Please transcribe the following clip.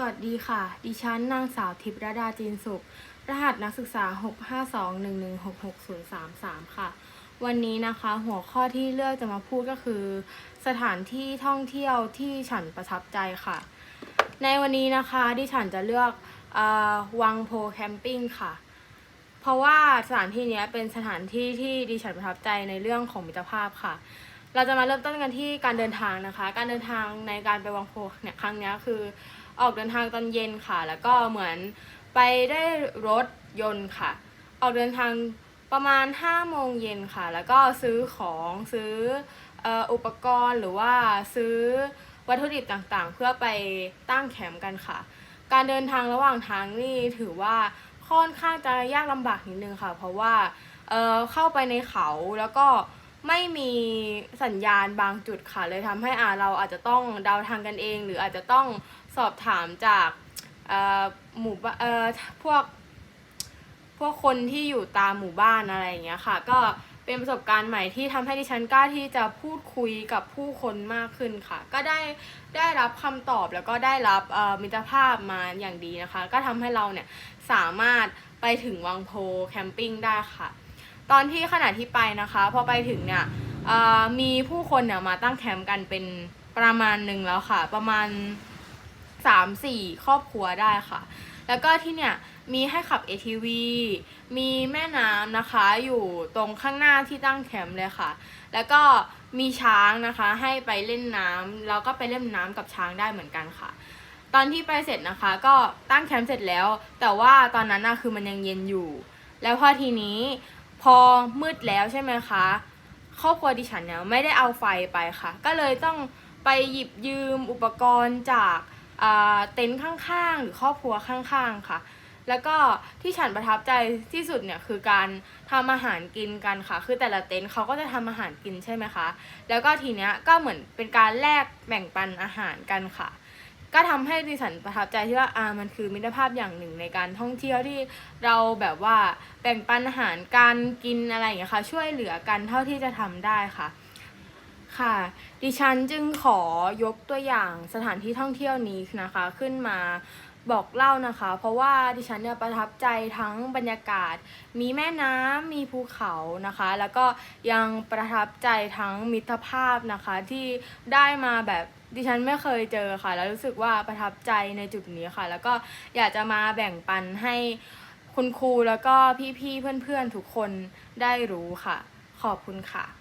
สวัสดีค่ะ ดิฉันนางสาวทิพย์รดาจีนสุข รหัสนักศึกษา 652116633 ค่ะ วันนี้นะคะหัวข้อที่เลือกจะมาพูดก็คือ สถานที่ท่องเที่ยวที่ฉันประทับใจค่ะ ในวันนี้นะคะดิฉันจะเลือกอวังโพแคมปิ้งค่ะ เพราะว่าสถานที่นี้เป็นสถานที่ที่ดิฉันประทับใจในเรื่องของมิตรภาพค่ะ เราจะมาเริ่มต้นกันที่การเดินทางนะคะ การเดินทางในการไปวังโพเนี่ยครั้งนี้คือออกเดินทางตอนเย็นค่ะ แล้วก็เหมือนไปได้รถยนต์ค่ะ ออกเดินทางประมาณ5โมงเย็นค่ะ แล้วก็ซื้อของซื้อออุปกรณ์หรือว่าซื้อวัตถุดิบต่างๆ เพื่อไปตั้งแคมป์กันค่ะ การเดินทางระหว่างทางนี่ถือว่าค่อนข้างจะยากลำบากนิดนึงค่ะ เพราะว่าเเข้าไปในเขาแล้วก็ไม่มี สัญญาณบางจุดค่ะ เลยทำให้อ่าเราอาจจะต้องเดาทางกันเอง หรืออาจจะต้องสอบถามจากหมู่บ้านเอ่อพวกพวกคนที่อยู่ตามหมู่บ้านอะไรอย่างเงี้ยค่ะ ก็เป็นประสบการณ์ใหม่ที่ทำให้ดิฉันกล้าที่จะพูดคุยกับผู้คนมากขึ้นค่ะ ก็ได้ได้รับคำตอบแล้วก็ได้รับมิตรภาพมาอย่างดีนะคะ ก็ทำให้เราเนี่ยสามารถไปถึงวังโพแคมปิ้งได้ค่ะ ตอนที่ขณะที่ไปนะคะ พอไปถึงเนี่ย มีผู้คนเนี่ยมาตั้งแคมป์กันเป็นประมาณหนึ่งแล้วค่ะ ประมาณสามสี่ครอบครัวได้ค่ะ แล้วก็ที่เนี่ยมีให้ขับ ATV มีแม่น้ำนะคะ อยู่ตรงข้างหน้าที่ตั้งแคมป์เลยค่ะ แล้วก็มีช้างนะคะ ให้ไปเล่นน้ำแล้วก็ไปเล่นน้ำกับช้างได้เหมือนกันค่ะ ตอนที่ไปเสร็จนะคะ ก็ตั้งแคมป์เสร็จแล้ว แต่ว่าตอนนั้นน่ะคือมันยังเย็นอยู่ แล้วพอทีนี้พอมืดแล้วใช่ไหมคะ ครอบครัวดิฉันเนี่ยไม่ได้เอาไฟไปค่ะ ก็เลยต้องไปหยิบยืมอุปกรณ์จากเต็นท์ข้างๆ หรือครอบครัวข้างๆค่ะ แล้วก็ที่ฉันประทับใจที่สุดเนี่ยคือการทำอาหารกินกันค่ะ คือแต่ละเต็นท์เขาก็จะทำอาหารกินใช่ไหมคะ แล้วก็ทีเนี้ยก็เหมือนเป็นการแลกแบ่งปันอาหารกันค่ะ ก็ทำให้ดิฉันประทับใจที่ว่าอ่ามันคือมิตรภาพอย่างหนึ่งในการท่องเที่ยวที่เราแบบว่า บ่งปันอาหารการกินอะไรอย่างเงี้ยค่ะ ช่วยเหลือกันเท่าที่จะทำได้ค่ะ ค่ะ ดิฉันจึงขอยกตัวอย่างสถานที่ท่องเที่ยวนี้นะคะ ขึ้นมาบอกเล่านะคะ เพราะว่าดิฉันเนี่ยประทับใจทั้งบรรยากาศ มีแม่น้ำมีภูเขานะคะ แล้วก็ยังประทับใจทั้งมิตรภาพนะคะที่ได้มาแบบดิฉันไม่เคยเจอค่ะ แล้วรู้สึกว่าประทับใจในจุดนี้ค่ะ แล้วก็อยากจะมาแบ่งปันให้ คุณครูแล้วก็พี่ๆเพื่อนๆทุกคนได้รู้ค่ะ ขอบคุณค่ะ